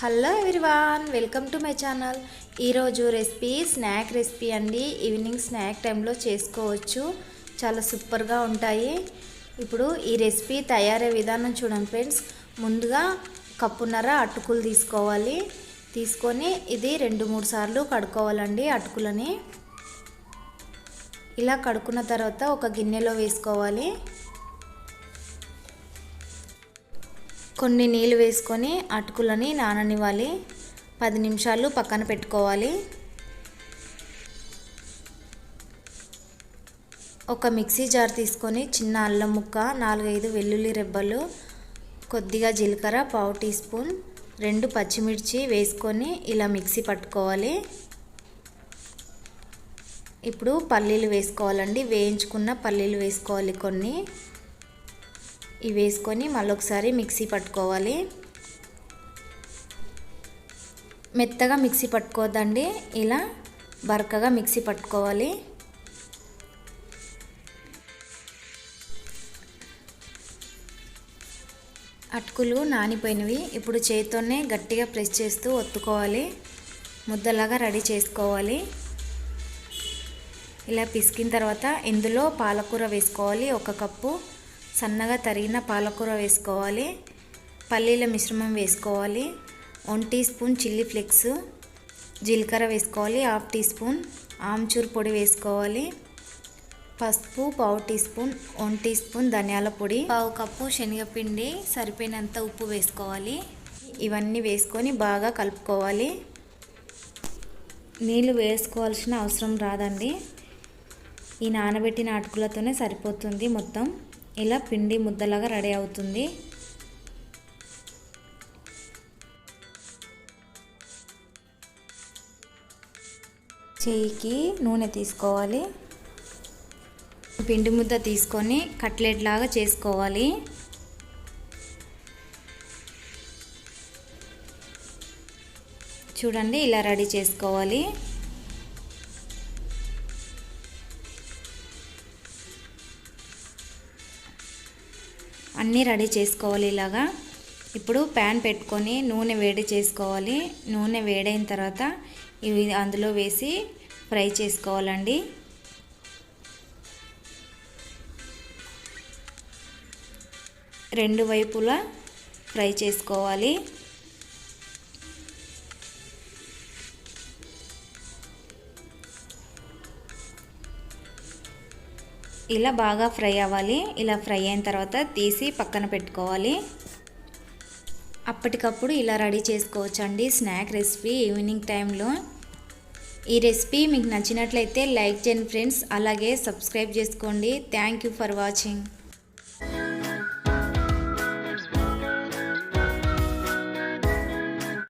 Hello everyone welcome to my channel. ఈరోజు recipe snack recipe అండి. Evening snack టైంలో చేసుకోవచ్చు. చాలా సూపర్గా ఉంటాయి. ఇప్పుడు ఈ రెసిపీ తయారయ్యే విధానం చూడండి ఫ్రెండ్స్. ముందుగా కప్పున్నర అటుకులు తీసుకోవాలి. తీసుకొని ఇది రెండు మూడు సార్లు కడుక్కోవాలండి అటుకులని. ఇలా కడుక్కున్న తర్వాత ఒక గిన్నెలో వేసుకోవాలి. కొన్ని నీళ్ళు వేసుకొని అటుకులని నాననివ్వాలి. పది నిమిషాలు పక్కన పెట్టుకోవాలి. ఒక మిక్సీ జార్ తీసుకొని చిన్న అల్లం ముక్క నాలుగైదు వెల్లుల్లి రెబ్బలు కొద్దిగా జీలకర్ర పావు టీ స్పూన్ రెండు పచ్చిమిర్చి వేసుకొని ఇలా మిక్సీ పట్టుకోవాలి. ఇప్పుడు పల్లీలు వేసుకోవాలండి. వేయించుకున్న పల్లీలు వేసుకోవాలి కొన్ని. ఇవి వేసుకొని మళ్ళొకసారి మిక్సీ పట్టుకోవాలి. మెత్తగా మిక్సీ పట్టుకోవద్దండి ఇలా బరకగా మిక్సీ పట్టుకోవాలి. అటుకులు నానిపోయినవి ఇప్పుడు చేతితోనే గట్టిగా ప్రెస్ చేస్తూ ఒత్తుకోవాలి. ముద్దలాగా రెడీ చేసుకోవాలి. ఇలా పిసికిన తర్వాత ఇందులో పాలకూర వేసుకోవాలి ఒక కప్పు. సన్నగా తరిగిన పాలకూర వేసుకోవాలి. పల్లీల మిశ్రమం వేసుకోవాలి. One teaspoon chilli flakes జీలకర్ర వేసుకోవాలి. హాఫ్ టీ స్పూన్ ఆమ్చూర్ పొడి వేసుకోవాలి. పసుపు పావు teaspoon one teaspoon ధనియాల పొడి పావు కప్పు శనగపిండి సరిపోయినంత ఉప్పు వేసుకోవాలి. ఇవన్నీ వేసుకొని బాగా కలుపుకోవాలి. నీళ్ళు వేసుకోవాల్సిన అవసరం రాదండి. ఈ నానబెట్టిన అటుకులతోనే సరిపోతుంది మొత్తం. ఇలా పిండి ముద్దలాగా రెడీ అవుతుంది. చేయికి నూనె తీసుకోవాలి. పిండి ముద్ద తీసుకొని కట్లెట్ లాగా చేసుకోవాలి. చూడండి ఇలా రెడీ చేసుకోవాలి. అన్నీ రెడీ చేసుకోవాలి ఇలాగా. ఇప్పుడు ప్యాన్ పెట్టుకొని నూనె వేడి చేసుకోవాలి. నూనె వేడైన తర్వాత ఇవి అందులో వేసి ఫ్రై చేసుకోవాలండి. రెండు వైపులా ఫ్రై చేసుకోవాలి. ఇలా బాగా ఫ్రై అవ్వాలి. ఇలా ఫ్రై అయిన తర్వాత తీసి పక్కన పెట్టుకోవాలి. అప్పటికప్పుడు ఇలా రెడీ చేసుకోవచ్చండి స్నాక్ రెసిపీ ఈవినింగ్ టైంలో. ఈ రెసిపీ మీకు నచ్చినట్లయితే లైక్ చేయండి ఫ్రెండ్స్. అలాగే సబ్స్క్రైబ్ చేసుకోండి. Thank you for watching.